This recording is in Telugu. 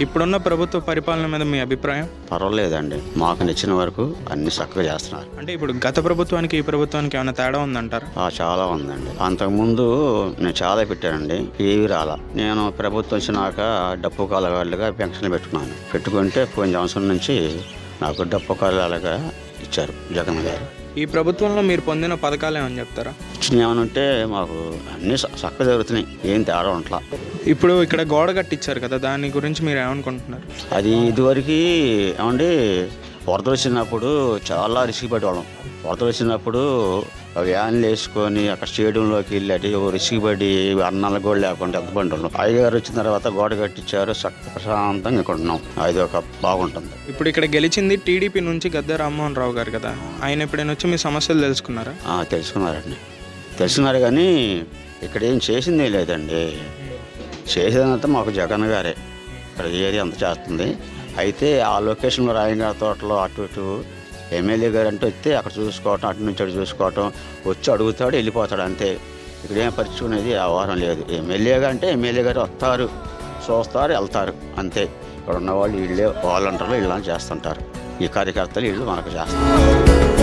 ఇప్పుడున్న ప్రభుత్వ పరిపాలన మీద మీ అభిప్రాయం? పర్వాలేదండి. మాకు నచ్చిన వరకు అన్ని చక్కగా చేస్తున్నారు. అంటే ఇప్పుడు గత ప్రభుత్వానికి ఈ ప్రభుత్వానికి ఏమైనా తేడా ఉందంటారా? ఆ, చాలా ఉందండి. అంతకుముందు నేను చాలా పెట్టానండి. ఏవి రాలా. నేను ప్రభుత్వం వచ్చినాక డప్పు కాలగాళ్ళుగా పెన్షన్లు పెట్టుకున్నాను. పెట్టుకుంటే పోయిన సంవత్సరం నుంచి నాకు డప్పు కాలగాలుగా ఇచ్చారు జగన్ గారు. ఈ ప్రభుత్వంలో మీరు పొందిన పథకాలు ఏమని చెప్తారా? వచ్చిన ఏమైనా ఉంటే మాకు అన్నీ చ- చక్కగా జరుగుతున్నాయి. ఏం తేడా ఉంటలా ఇప్పుడు ఇక్కడ గోడ కట్టించారు కదా దాని గురించి మీరు ఏమనుకుంటున్నారు? అది ఇదివరకు ఏమండి వరదలు వచ్చినప్పుడు చాలా రిస్క్ పడేవాళ్ళం. వరదలు వచ్చినప్పుడు వ్యాన్లు వేసుకొని అక్కడ స్టేడియంలోకి వెళ్ళి అటు రిస్క్ పడి అన్నాలు కూడా లేకుండా ఎంత పండున్నాం అయ్యగారు వచ్చిన తర్వాత గోడ కట్టించారు. ప్రశాంతంగా ఇక్కడ ఉన్నాం. అది ఒక బాగుంటుంది. ఇప్పుడు ఇక్కడ గెలిచింది టీడీపీ నుంచి గద్దె రామ్మోహన్ రావు గారు కదా. ఆయన ఎప్పుడైనా వచ్చి మీ సమస్యలు తెలుసుకున్నారా? తెలుసుకున్నారండి. తెలుసుకున్నారు కానీ ఇక్కడ ఏం చేసిందే లేదండి. చేసేదంతా మాకు జగన్ గారే. ఇక్కడ ఏది అంత చేస్తుంది? అయితే ఆ లొకేషన్లో రాయంగారి తోటలో అటు ఇటు ఎమ్మెల్యే గారు అంటే వస్తే అక్కడ చూసుకోవటం అటు నుంచి అటు చూసుకోవటం వచ్చి అడుగుతాడు వెళ్ళిపోతాడు అంతే. ఇక్కడ ఏం పరిచయం అనేది వ్యవహారం లేదు. ఎమ్మెల్యేగా అంటే ఎమ్మెల్యే గారు వస్తారు చూస్తారు వెళ్తారు అంతే. ఇక్కడ ఉన్న వాళ్ళు వీళ్ళే వాలంటీర్లు వీళ్ళని చేస్తుంటారు. ఈ కార్యకర్తలు వీళ్ళు మనకు చేస్తారు.